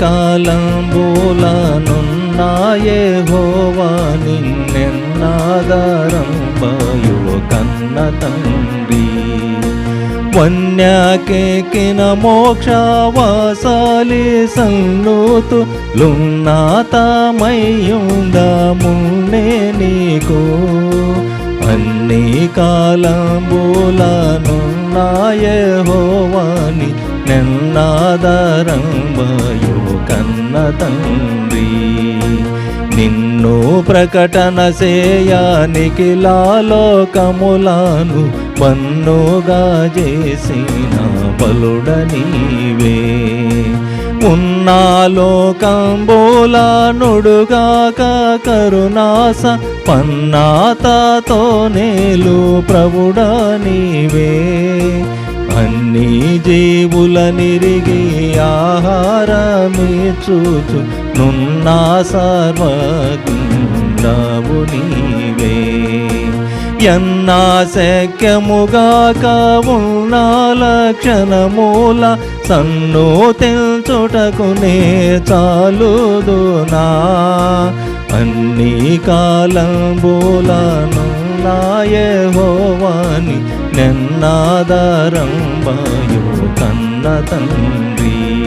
కాలం కాలంబులనున్నాయే హోవా నిన్నెన్నాదారంబయు కన్న తండ్రి వన్యాకేకిన మోక్షవాసాలి సన్నుతు లున్నాతమయ్యుండమున్నే నీకు. అన్ని కాలంబులనున్నాయే హోవాని నెన్నాదరంబయు కన్న తండ్రి నిన్ను ప్రకటన చేయానికి లాలోకములాను పన్నుగా చేసిన బలుడ నీవే. ఉన్నాలోకంబోల నుడుగాక కరుణాస పన్నాతతో నేలు ప్రభుడ నీవే. అన్నీ జీ నిరిగి ఆహారమే నున్నా సర్వగుండవు నీవే. ఎన్నా శక్యముగాక ఉన్న లక్షణమూల సన్ను తెల్చుటకు తెల్చుటకునే చాలుదునా. అన్ని కాలంబూలను నాయ హోవాని నిన్నాదరం భయో కన్న తండ్రి